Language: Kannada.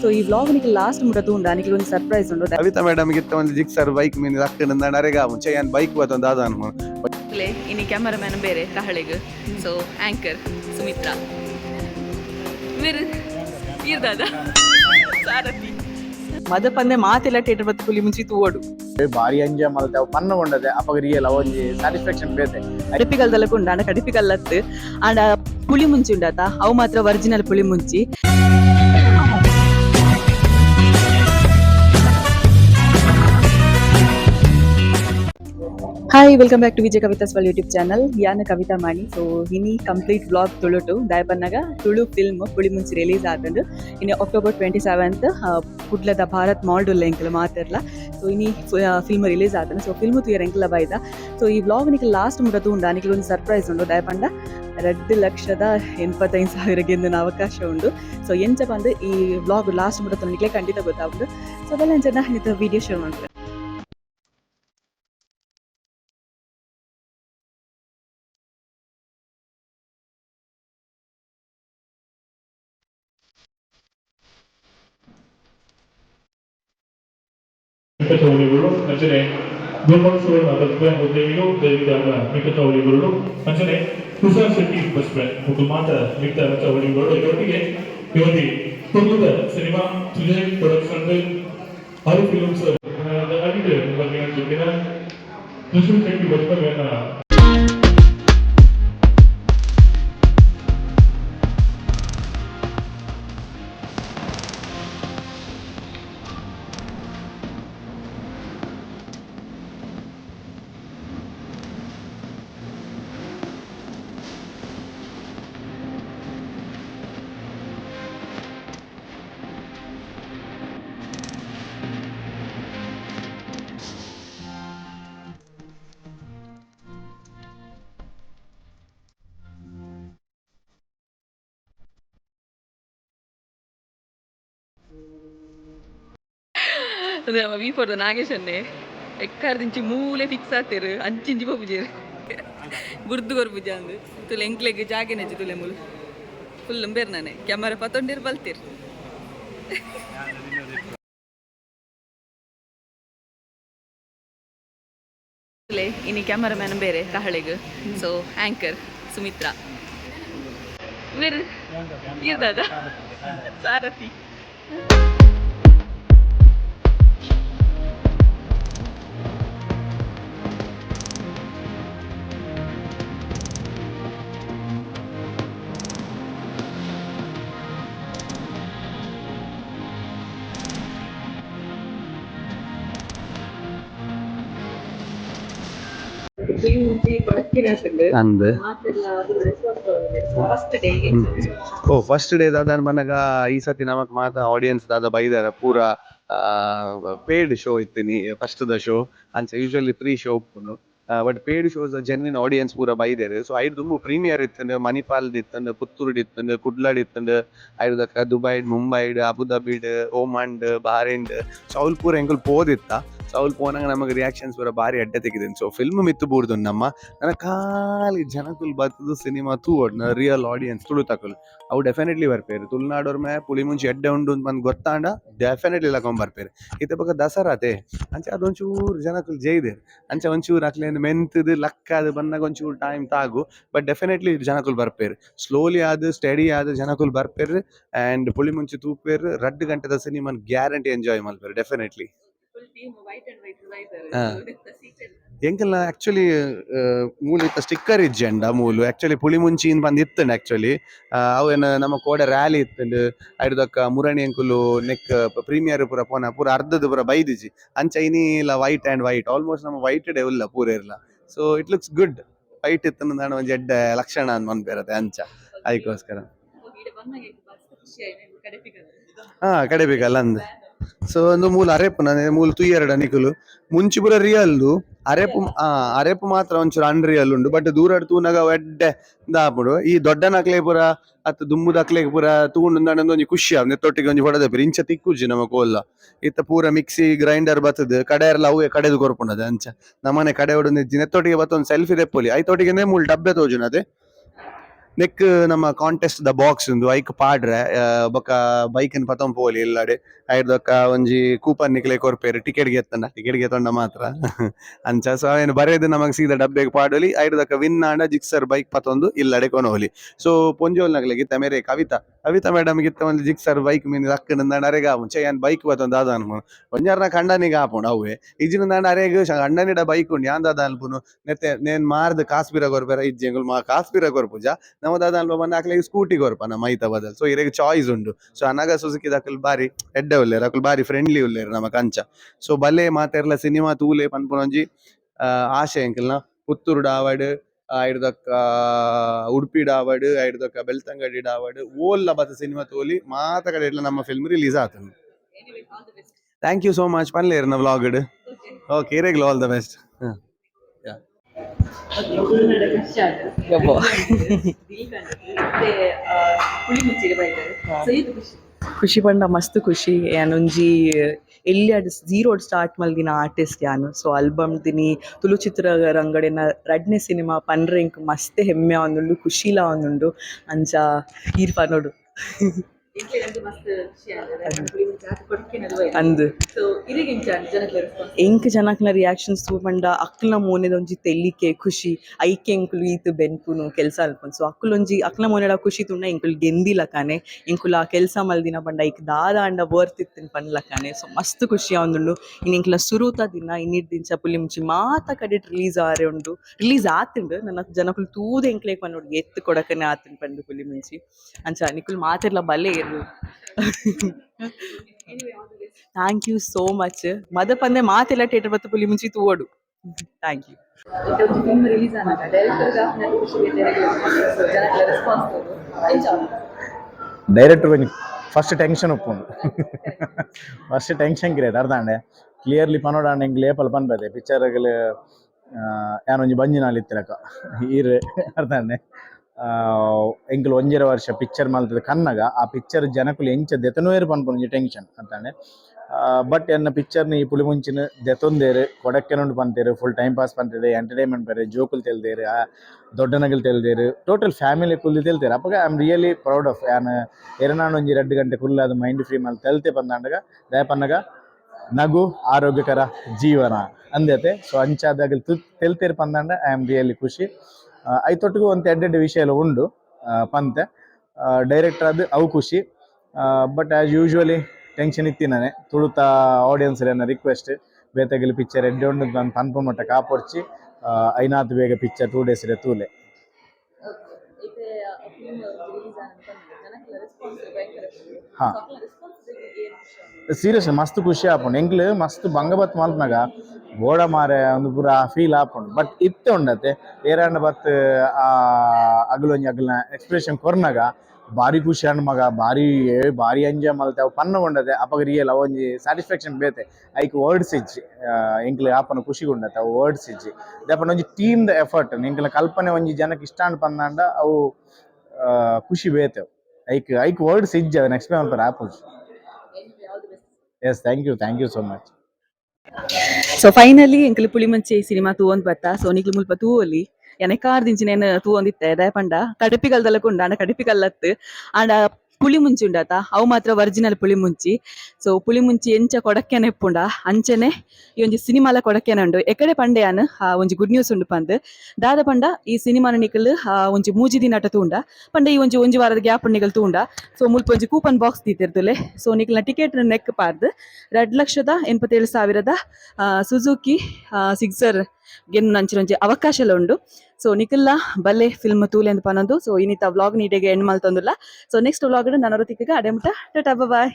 ಸೊ ಈ ವ್ಲಾಗ್ ನಿಮಗೆ ಲಾಸ್ಟ್ ಮುಟ್ಟದು ತೂಂಡ ನಿಮಗೆ ಒಂದು ಸರ್ಪ್ರೈಸ್ ಉಂಡು ಕವಿತಾ ಮೇಡಮ್ ಗಿತ್ತ ಒಂದು ಜಿಕ್ಸರ್ ಬೈಕ್ ಮೀನು ಅಕ್ಕ ನರೇಗ ಮುಂಚೆ ಏನ್ ಬೈಕ್ ಬತ್ತೊಂದು ಅದ ಅನ್ಕೊಂಡು ಇನಿ ಕ್ಯಾಮರಾಮ್ಯಾನ್ ಬೇರೆ ಕಹಳೆಗ್. So anchor Sumitra. ಇವರು ಇರ್ದಾದ ಸಾರಥಿ. ಮದ ಪಂದೆ ಮಾತೆಲ್ಲ ಟೇಟರ್ ಬತ್ತು ಪುಲಿ ಮುಂಚಿ ತೂವಡು ಬಾರಿ ಎಂಜಾಯ್ ಮಾಡ್ತೇವೆ ಪನ್ನ ಕೊಂಡದೆ ಅಪಗ ರಿಯಲ್ ಒಂಜಿ ಸ್ಯಾಟಿಸ್ಫ್ಯಾಕ್ಷನ್ ಬೇತೆ. ಕಡಿಪಿಗಲ್ದಲ್ಲ ಉಂಡ ಆಂಡ ಕಡಿಪಿಗಲ್ಲತ್ತು ಆಂಡ ಪುಳಿ ಮುಂಚಿ ಉಂಡಾತ? ಅವು ಮಾತ್ರ original Puli Munchi. Hi welcome back to Vijaya Kavitha's wall YouTube channel ಯಾನ ಕವಿತಾ ಮಾಡಿ ಸೊ ಇನಿ ಕಂಪ್ಲೀಟ್ ಬ್ಲಾಗ್ ತುಳುಟು. ದಾಯಪನ್ನಾಗ ತುಳು ಫಿಲ್ಮ್ ಪುಳಿ ಮುಂಚೆ ರಿಲೀಸ್ ಆದಂದು. ಇನ್ನು ಅಕ್ಟೋಬರ್ ಟ್ವೆಂಟಿ ಸೆವೆಂತ್ ಕುಡ್ಲದ ಭಾರತ್ ಮಾಲ್ಡುಲ್ಲ ಎಂಕಲ್ ಮಾತಿರ್ಲ ಸೊ ಇನಿ ಫಿಲ್ಮ್ ರಿಲೀಸ್ ಆತಂಡು ಸೊ ಫಿಲ್ಮ್ ತುಯರ್ ಎಂಕಲ ಬಾಯ್ದ ಸೊ ಈ ವ್ಲಾಗ್ ನಿಕ್ ಲಾಸ್ಟ್ ಮುಟ ತೂಂಡ. ನಿಕ್ಕೆ ಒಂದು ಸರ್ಪ್ರೈಸ್ ಉಂಡು ದಯಪಂಡ ಎರಡು ಲಕ್ಷದ ಎಂಪತ್ತೈದು ಸಾವಿರ ಗೆಂದಿನ ಅವಕಾಶ ಉಂಡು. ಸೊ ಎಂಚ ಬಂದು ಈ ವ್ಲಾಗ್ ಲಾಸ್ಟ್ ಮುಟ ನಿಕ್ಲೆ ಖಂಡಿತ ಗೊತ್ತಾಗುದು. ಸೊ ಅದೆಲ್ಲ ಎಂಚ ಇದು ವಿಡಿಯೋ ಶೇರ್ ಮಾಡ್ತಾರೆ ಮಿಕ್ಕಚೌಳಿಗಳು ಅಂಜನೆ ಬ್ರಹ್ಮೋತ್ಸವ ಬಸ್ ಉದ್ಯಮಿಗಳು ದೈವಿಕ ಮಿಕ್ಕಚೌಳಿಗಳು ಅಂಜನೆ ತುಷಾರ್ ಶೆಟ್ಟಿ ಬಸ್ ಮತ್ತು ಮಾತ ಮಿಕ್ಕ ಚೌಳಿಗಳು. ಇದರೊಟ್ಟಿಗೆ ಇವತ್ತಿ ತುಳುದ ಸಿನಿಮಾ ತುಜೆ ಪ್ರೊಡಕ್ಷನ್ ಆರು ಫಿಲ್ಮ್ಸ್ ಆಗಿದೆ ಬಗ್ಗೆ ಜೊತೆನ ತುಷಾರ್ ಶೆಟ್ಟಿ ಬಸ್ ಅದೇ ವಿ ಫೋರ್ ನಾಗೇಶ್ ಅನ್ನೆ ಎಕ್ಕಾರ್ದಿಂಚಿ ಮೂಲೆ ಫಿಕ್ಸ್ ಆಗ್ತೇರು. ಅಂಚಿಂಚಿ ಪೂಜೆ ಗುರ್ದು ಗೊರ್ಪುಜ ಅಂದು. ತುಲೆ ಎಂಕ್ಲೆಗ್ ಜಾಗೆ ನಚ್ಚಿ ತುಲೆ ಮುಲ್. ಫುಲ್ ಬೇರ್ ನಾನೆ. ಕ್ಯಾಮರಾ ಪತೊಂಡಿರ್ ಬಲ್ತೀರ್. ಇನ್ನು ಇನಿ ಕ್ಯಾಮರಾಮ್ಯಾನ್ ಬೇರೆ, ಕಹಳೆಗ್. So anchor Sumitra. ಬೇರೆ ಇರ್ದಾದ ಸಾರಥಿ. ಓ ಫಸ್ಟ್ ಡೇ ದಾದ ಮನಗ ಈ ಸತಿ ನಮಕ್ ಮಾತ ಆಡಿಯನ್ಸ್ ದಾದ ಬೈದಾರ. ಪೂರ ಪೇಡ್ ಶೋ ಇತ್ತೀನಿ ಫಸ್ಟ್ ದ ಶೋ ಅಂಚ usually free show ಉಪ್ಪುನು. But paid shows genuine audience ಪೂರ ಬೈದೇರು. ಸೊ ಐದು ತುಂಬ ಪ್ರೀಮಿಯರ್ ಇತ್ತಂದು ಮಣಿಪಾಲ್ ಇತ್ತಂದು ಪುತ್ತೂರ್ಡ್ ಇತ್ತಂದು, ಕುಡ್ಲಾಡ್ ಇತ್ತಂದು ಐದಕ್ಕ ದುಬೈಡ್, ಮುಂಬೈಡ್, ಅಬುದಾಬಿಡ್ ಓಮಾಂಡ್ ಬಾರೇಂಡ್ ಸೊ ಅವ್ಲು ಪೂರ ಪೋದಿತ್ತ. ಸೊ ಪೋನಂಗ ನಮಗೆ ರಿಯಾಕ್ಷನ್ಸ್ ಬರೋ ಭಾರಿ ಅಡ್ಡ ತೆಗಿದೀನಿ ಸೊ ಫಿಲ್ಮ್ ಮಿತ್ತು ಬೂರ್ದು ನಮ್ಮ, ನನ್ನ ಖಾಲಿ ಜನಕುಲ್ ಬತ್ತದು ಸಿನಿಮಾ ತೂ ಒಡ್ನ ರಿಯಲ್ ಆಡಿಯನ್ಸ್ ತುಳು ತಕೊಲ್. ಅವು ಡೆಫಿನೆಟ್ಲಿ ಬರ್ಪೇರು. ತುಳುನಾಡೋರ್ ಮೇ ಪುಳಿ ಮುಂಚೆ ಎಡ್ಡೆ ಉಂಡು ಅಂತ ಬಂದು ಗೊತ್ತಾಂಡ ಡೆಫಿನೆಟ್ಲಿ ಲಕೊಂಡ್ ಬರ್ಪೇರು. ಇತ್ತ ದಸರಾ ದಸರಾತೆ? ಅಂಚೆ ಅದೊಂಚೂರು ಜನಕುಲ್ ಜೈದೆ ಅಂಚೆ ಒಂಚೂರು ಅಕ್ಲೇನು ಮೆಂತದು, ಲಕ್ಕ ಅದು ಬಂದಾಗ ಒಂಚೂರು ಟೈಮ್ ತಾಗು ಬಟ್ ಡೆಫಿನೆಟ್ಲಿ ಜನಕುಲ್ ಬರ್ಪೇರು. ಸ್ಲೋಲಿ ಆದ ಸ್ಟಡಿ ಆದ ಜನಕುಲ್ ಬರ್ಪೇರು. ಆ್ಯಂಡ್ ಪುಳಿ ಮುಂಚೆ ತೂಪೇರು ರಡ್ಡು ಗಂಟೆದ ಸಿನಿಮಾನ್ ಗ್ಯಾರಂಟಿ ಎಂಜಾಯ್ ಮಲ್ಪೇರು ಡೆಫಿನೆಟ್ಲಿ ಹಾ. ಎಂಕಲ್ನ ಆಕ್ಚುಲಿ ಮೂಲ ಇತ್ತ ಸ್ಟಿಕ್ಕರ್ ಇಜ್ಜೆಂಡ ಮೂಲು. ಆಕ್ಚುಲಿ ಪುಳಿ ಮುಂಚಿನ್ ಬಂದ್ ಇತ್ತಂಡ ಆಕ್ಚುಲಿ ಅವೇನ ನಮ್ಮ ಕೋಡೆ ರ್ಯಾಲಿ ಇತ್ತಂಡ್. ಐಡ್ದಕ್ಕ ಮುರಣಿ ಅಂಕುಲು ನೆಕ್ ಪ್ರೀಮಿಯರ್ ಪೂರ ಪೋನ ಪೂರ ಅರ್ಧದ ಪೂರ ಬೈದಿಜಿ. ಅಂಚ ಇಲ್ಲ ವೈಟ್ ಆ್ಯಂಡ್ ವೈಟ್ ಆಲ್ಮೋಸ್ಟ್ ನಮ್ಮ ವೈಟ್ ಡೇ ಉಲ್ಲ ಪೂರ ಇರ್ಲ. So it looks good white ಇತ್ತು ನಾನು ಒಂದು ಎಡ್ಡ ಲಕ್ಷಣ ಅಂತ ಮನ್ಪೇರತೆ ಅಂಚ. ಅದಕ್ಕೋಸ್ಕರ. ಹಾ ಕಡೆಬೇಕಲ್ಲ ಅಂದ್. ಸೊ ಒಂದು ಮೂಲ ಅರೆಪು ನಾನು ಮೂಲ ತುಯ್ಯರಡ ನಿಕುಲು ಮುಂಚಿ ಪೂರ ರಿಯಲ್ದು ಅರೆಪು ಆ ಅರೆಪು ಮಾತ್ರ ಒಂಚೂರು ಅನ್ರಿಯಲ್ ಉಂಡು ಬಟ್ ದೂರ ತೂನಗ ಒಡ್ಡೆ ದಾಪುಡು ಈ ದೊಡ್ಡ ನಕ್ಲೆ ಪೂರ ಅತ್ತ ದುಮ್ಮು ದಕ್ಲೆಗ್ ಪೂರ ತೂಂಡು ನಂದು ಒಂಜಿ ಖುಷಿ ಆವ್ ನೆತ್ತೊಟ್ಟಿಗೆ ಒಂಜಿ ಹೊಡೆದ ಇಂಚ ತಿಕ್ಕುಜಿ ನಮ್ಮ ಕೋಲ್ಲ ಇತ್ತ ಪೂರ ಮಿಕ್ಸಿ ಗ್ರೈಂಡರ್ ಬತ್ತದ. ಕಡೆಯರ್ಲ ಅವೇ ಕಡೆದು ಕೊರ್ಪುಂಡದ ಅಂಚ. ನಮ್ಮನೆ ಕಡೆ ಹೊಡೆದು ನೆತ್ತೊಟ್ಟಿಗೆ ಬತ್ತ ಒಂದು ಸೆಲ್ಫಿ ದೆಪ್ಪೊಲಿ ಐತೊಟ್ಟಿಗೆ ಮೂಲ ಡಬ್ಬೆ ತೋಜುನದೆ. ನೆಕ್ ನಮ್ಮ ಕಾಂಟೆಸ್ಟ್ ದ ಬಾಕ್ಸ್ ಉಂದು ಐಕ್ ಪಾಡ್ರೆ ಬೊಕ ಬೈಕ್ ಪತಂ ಪೋಲಿ ಇಲ್ಲಡೆ ಐರ್ದೊಕ್ಕ ಒಂಜಿ ಕೂಪನ್ ನಿಕ್ಲೆ ಕೊರ್ಪೇರು ಟಿಕೆಟ್ ಗೆತ್ತಂಡ ಟಿಕೆಟ್ ಗೆತ್ತೊಂಡ ಮಾತ್ರ. ಅಂಚ ಸೊ ಅವೇನು ಬರೆದು ನಮಗೆ ಸೀದಾ ಡಬ್ಬೆಗೆ ಪಾಡೋಲಿ ಐರ್ದೊಕ್ಕ ವಿನ್ ಆಂಡ ಜಿಕ್ಸರ್ ಬೈಕ್ ಪತೊಂದು ಇಲ್ಲಡೆ ಕೊನೋಲಿ ಸೊ ಪೊಂಜೋಲ್ ನಗಲೆ ಗಿತ್ತ ಮೇರೆ ಕವಿತಾ ಕವಿತಾ ಮೇಡಮ್ ಗಿತ್ತ ಒಂದು ಜಿಕ್ಸರ್ ಬೈಕ್ ಮೀನ್ ಅಕ್ಕನಿಂದ ಅರೆಗ ಮುಂಚೆ ಏನ್ ಬೈಕ್ ಪತೊಂದು ಅದ ಒಂಜಾರ ಒಂಜಾರ್ನ ಕಂಡನಿಗೆ ಆಪುಂಡು ಅವೇ ಇಜಿನಿಂದ ಅರೆಗ ಅಂಡನಿಡ ಬೈಕ್ ಉಂಡು, ಯಾಂದ ಅದ ಅನ್ಪುನು ನೆತ್ತೆ, ನೇನ್ ಮಾರ್ದ ಕಾಸ್ಪಿರ ಕೊರ್ಪೆರ ಇಜ್ಜೆಂಗುಲ್ ಮಾ, ಕಾಸ್ಪಿರ ಕೊರ್ಪುಜ ನಮ್ಮದ ಅದ ಅಲ್ಪ ಬಂದ ಅಕ್ಲೆಗ್ ಸ್ಕೂಟಿ ಕೊರ್ಪ ನಮ್ಮ ಮೈತ ಬದಲ್. ಸೊ ಇರೆಗ್ ಚಾಯ್ಸ್ ಉಂಡು ಸೊ ಅನಗ ಸುಸುಕಿ ದಕಲ್ ಬಾರಿ ಎಡ್ಡೆ ಉಲ್ಲೇರ್ ಅಕಲ್ ಬಾರಿ ಫ್ರೆಂಡ್ಲಿ ಉಲ್ಲೇರ್ ನಮ್ಮ ಕಂಚ. ಸೊ ಬಲೆ ಮಾತೆರ್ಲ ಸಿನಿಮಾ ತೂಲೆ ಪನ್ಪುನೊಂಜಿ ಆಶೆ ಎಂಕಲ್ನ ಪುತ್ತೂರು ಡಾವಡ್ ಐಡ್ದಕ್ಕ ಉಡುಪಿ ಡಾವಡ್ ಐಡ್ದಕ್ಕ ಬೆಳ್ತಂಗಡಿ ಡಾವಡ್ ಓಲ್ಲ ಬತ್ತ ಸಿನಿಮಾ ತೋಲಿ ಮಾತ ಕಡೆ ನಮ್ಮ ಫಿಲ್ಮ್ ರಿಲೀಸ್ ಆತನು ಥ್ಯಾಂಕ್ ಯು ಸೋ ಮಚ್ ಪನ್ಲೇರ್ನ ವ್ಲಾಗ್ಡ್ ಓಕೆ ಇರೆಗ್ಲು ಆಲ್ ದ ಬೆಸ್ಟ್ ಖುಷಿ ಪಂಡ ಮಸ್ತ್ ಖುಷಿ. ಯಾನೊಂಜಿ ಎಲ್ಲಿ ಅಡ್ ಜೀರೋ ಸ್ಟಾರ್ಟ್ ಮಲ್ದಿನ ಆರ್ಟಿಸ್ಟ್ ಯಾನು. ಸೊ ಆಲ್ಬಮ್ ದಿನಿ ತುಳು ಚಿತ್ರ ರಂಗಡಿನ ರಡ್ನೆ ಸಿನಿಮಾ ಪನ್ರೆಂಕ್ ಮಸ್ತ್ ಹೆಮ್ಮೆ ಆವೊಂದುಂಡು ಖುಷಿಲ ಅವನುಂಡು ಅಂಚ ಈರ್ ಪನೋಡು ಅಂದ್. ಎಂಕ್ ಜನಕ್ಲ ರಿಯಾಕ್ಷನ್ಸ್ ತೂಪಂಡ ಅಕ್ಲ ಮೋನೆದ ಒಂಜಿ ತೆಲ್ಲಿಕೆ ಖುಷಿ. ಐಕೆ ಎಂಕುಲು ಈತ್ ಬೆನ್ಪುನು ಕೆಲಸ ಅಲ್ಪನ್ ಸೊ ಅಕ್ಕುಲು ಒಂಜಿ ಅಕ್ಲ ಮೋನೆಡ ಖುಷಿ ತುಂಡ ಎಂಕುಲು ಗೆಂದಿಲ ಕಾನೆ ಎಂಕುಲ ಆ ಕೆಲಸ ಮಲ್ದಿನ ಪಂಡ ಐಕ್ ದಾದ ಅಂಡ ವರ್ತ್ ಇತ್ತಿನ ಪನ್ಲ ಕಾನೆ ಸೊ ಮಸ್ತ್ ಖುಷಿ ಆವೊಂದುಂಡು ಇನ್ ಎಂಕುಲ ಸುರುತ ದಿನ ಇನ್ನಿಡ್ ದಿಂಚ ಪುಲಿ ಮುಂಚಿ ಮಾತ ಕಡೆ ರಿಲೀಸ್ ಆರೆ ಉಂಡು. ರಿಲೀಸ್ ಆತುಂಡು. ನನ್ನ ಜನಕುಲು ತೂದ ಎಂಕ್ಲೇಕ್ ಪನ್ನೋಡು ಎತ್ತು ಕೊಡಕನೆ ಆತಿನ ಪಂಡು ಪುಲಿ ಮುಂಚಿ. ಅಂಚ ನಿಕುಲು ಮಾತೆರ್ಲ ಬಲೆ ಇರು ಥ್ಯಾಂಕ್ ಯು ಸೋ ಮಚ್ ಮದ ಪಂದೆ ಮಾತೆಲ್ಲ ಥಿಯೇಟರ್ ಬತ್ತು Puli Munchi ತೂವಡು thank you director first tension ಉಪ್ಪುಂಡು ಫಸ್ಟ್ ಟೆನ್ಷನ್ ಕ್ರಿಯೇಟ್ ಅರ್ಧಾಂಡೆ ಕ್ಲಿಯರ್ಲಿ ಪನೋಡಾಂಡ ಎಂಕ್ ಲೇಪಲ್ ಪನ್ಪದೆ ಪಿಕ್ಚರ್ಗಳು ಯಾನೊಂಜಿ ಬಂಜಿನಲ್ಲಿ ಇತ್ತಿರಕ ಈರ್ ಅರ್ಧಾಂಡೆ ಎಂಕುಲು ಒಂಜೆರ ವರ್ಷ ಪಿಕ್ಚರ್ ಮಲ್ತದ ಕನ್ನಗ. ಆ ಪಿಕ್ಚರ್ ಜನಕುಲು ಎಂಚ ದೆತನುವೇರು ಪನ್ಪೊಂಜಿ ಟೆನ್ಷನ್ ಅಂತಾನೆ ಬಟ್ ಎನ್ನ ಪಿಕ್ಚರ್ನ ಈ ಪುಲಿ ಮುಂಚಿನ ದೆತೊಂದೇರು ಕೊಡಕ್ಕೆನುಂಡು ಪಂತೇರು ಫುಲ್ ಟೈಮ್ ಪಾಸ್ ಪಂತೇರು ಎಂಟರ್ಟೈನ್ಮೆಂಟ್ ಬೇರೆ ಜೋಕುಲು ತೆಲ್ದೇರು ದೊಡ್ಡನಗಲ್ ತೆಲ್ದೇರು ಟೋಟಲ್ ಫ್ಯಾಮಿಲಿ ಕುಲ್ಲು ತೆಲ್ತೇರು. ಅಪ್ಪಗ I am really proud of ಯಾನ್ ಎರನಾಡು ಒಂಜಿ ಎರಡು ಗಂಟೆ ಕುಲ್ಲ ಅದು ಮೈಂಡ್ ಫ್ರೀ ಮಲ್ ತೆಲ್ತೆ ಪಂದಾಂಡಗ ದಯಪನ್ನಗ ನಗು ಆರೋಗ್ಯಕರ ಜೀವನ ಅಂದತೆ ಸೊ ಅಂಚಾದಾಗಲ್ ತು, ತೆಲ್ತೇರು ಪಂದಾಂಡ ಐ ಆಮ್ ರಿಯಲಿ ಖುಷಿ. ಐತೊಟ್ಟಿಗೂ ಒಂದು ಎಡ್ಡೆಡ್ಡೆ ವಿಷಯ ಎಲ್ಲ ಉಂಡು ಪಂತೆ. ಡೈರೆಕ್ಟರ್ ಅದು ಅವು ಖುಷಿ. ಬಟ್ ಆ್ಯಸ್ ಯೂಶ್ವಲಿ ಟೆನ್ಷನ್ ಇತ್ತಿನಾನೆ. ತುಳುತ ಆಡಿಯನ್ಸ್ ಏನ ರಿಕ್ವೆಸ್ಟ್ ಬೇತಗಲಿ ಪಿಕ್ಚರ್ ಎಡ್ಡೆ ಉಂಡು ನಾನು ಪನ್ಪ ಮಟ್ಟ ಕಾಪೊಡ್ಚಿ ಐನಾತ್ ಬೇಗ ಪಿಕ್ಚರ್ ಟೂ ಡೇಸ್ ಇದೆ ತೂಲೆ ಹಾ. ಸೀರಿಯಸ್ ಮಸ್ತ್ ಖುಷಿ ಆಪುಂಡು. ಎಂಗ್ಲೆ ಮಸ್ತ್ ಬಂಗಬತ್ ಮಲ್ಪನಾಗ ಬೋಡ ಮಾರೆ ಒಂದು ಪೂರ ಫೀಲ್ ಆಪುಂಡು ಬಟ್ ಇತ್ತೆ ಉಂಡತೆ ಏರಾಂಡ ಬತ್ ಆ ಅಗಲೊಂಜಿ ಅಗಲ ಎಕ್ಸ್ಪ್ರೆಷನ್ ಕೊರ್ನಾಗ ಬಾರಿ ಖುಷಿ ಅಂಡ್ ಮಗ ಭಾರಿ ಬಾರಿ ಎಂಜಾಯ್ ಮಲ್ತೆ ಅವು ಪನ್ನ ಉಂಡತೆ ಅಪಗ ರಿಯಲ್ ಅವೊಂಜಿ ಸ್ಯಾಟಿಸ್ಫ್ಯಾಕ್ಷನ್ ಬೇತೆ. ಐಕ್ ವರ್ಡ್ಸ್ ಇಜ್ಜಿ. ಎಂಕ್ಲೆ ಆಪನ ಖುಷಿ ಉಂಡತೆ ಅವು ವರ್ಡ್ಸ್ ಇಜ್ಜಿ. ದಾಪನ ಒಂಜಿ ಟೀಮ್ ದ ಎಫರ್ಟ್ ಎಂಕ್ಲ ಕಲ್ಪನೆ ಒಂಜಿ ಜನಕ್ಕೆ ಇಷ್ಟ ಅಂಡ್ ಪಂದಾಂಡ ಅವು ಖುಷಿ ಬೇತೆ. ಐಕ್ ಐಕ್ ವರ್ಡ್ಸ್ ಇಜ್ಜಿ ನೆಕ್ಸ್ಟ್ ಎಕ್ಸ್ಪ್ಲೇನ್ ಮಾಡ್ತಾರೆ ಆಪುಜಿ yes thank you thank you so much so finally ಎಂಕಲ್ ಪುಳಿ ಮುಂಚೆ ಸಿನಿಮಾ ತೂವೊಂದ್ ಬತ್ತ ಸೊ ನಿಕ್ಲು ಮುಲ್ಪ ತೂವೊಲಿ ಎನಕಾರ್ ದಿಂಚಿನೇನು ತೂವೊಂದಿತ್ತೆ ದಯಪಂಡ ಕಡಪಿಗಲ್ದಲ್ಲ ಕುಂಡ ಆಂಡ ಕಡಪಿಗಲ್ಲತ್ತು ಆಂಡ ಪುಳಿ ಮುಂಚಿ ಉಂಡಾತ? ಅವು ಮಾತ್ರ ಒರಿಜಿನಲ್ ಪುಳಿ ಮುಂಚಿ ಸೊ ಪುಳಿ ಮುಂಚಿ ಎಂಚ ಕೊಡಕ್ಕೆನೆ ಇಪ್ಪುಂಡ ಅಂಚನೆ ಈ ಒಂಜಿ ಸಿನಿಮಾಲ ಕೊಡಕ್ಕೆನೆ ಉಂಡು. ಎಕಡೆ ಪಂಡೆ ಯಾನ್ ಆ ಒಂಜಿ ಗುಡ್ ನ್ಯೂಸ್ ಉಂಡು ಪಂದ್. ದಾದ ಪಂಡ ಈ ಸಿನಿಮಾನ ನಿಕಲ್ ಆ ಒಂಜಿ ಮೂಜಿ ದಿನ ತೂಂಡ. ಪಂಡ ಈ ಒಂಜಿ ಒಂಜಿ ವಾರದ ಗ್ಯಾಪ್ ನಿಕಲ್ ತೂಂಡ. ಸೊ ಮುಲ್ಪ ಒಂಜಿ ಕೂಪನ್ ಬಾಕ್ಸ್ ದೀತಿರ್ತಲೆ. ಸೊ ನಿಕಲ್ನ ಟಿಕೆಟ್ ನೆಕ್ ಪಾರ್ದ್ ಎರಡ್ ಲಕ್ಷದ ಎನ್ಪತ್ತೇಳು ಸಾವಿರದ ಸುಜುಕಿ ಸಿಕ್ಸರ್ ಗೆನ್ನು ನಂಚಿನ ಅವಕಾಶ ಉಂಡು. ಸೊ ನಿಖಿಲ್ಲ ಬಲ್ಲೆ ಫಿಲ್ಮ್ ತೂಲೆ ಅಂತ ಪನೊಂದು ಸೊ ಇನ್ನಿತ ವ್ಲಾಗ್ ನೀಟೆಗೆ ಎಂಡ್ ಮಲ್ತೊಂದುಲ್ಲ ಸೊ ನೆಕ್ಸ್ಟ್ ವ್ಲಾಗ್ ನಾನು ಅರುತಿಪ್ಪಿಗೆ ಅಡೆಮುಟ ಟಾಟಾ ಬಾಯ್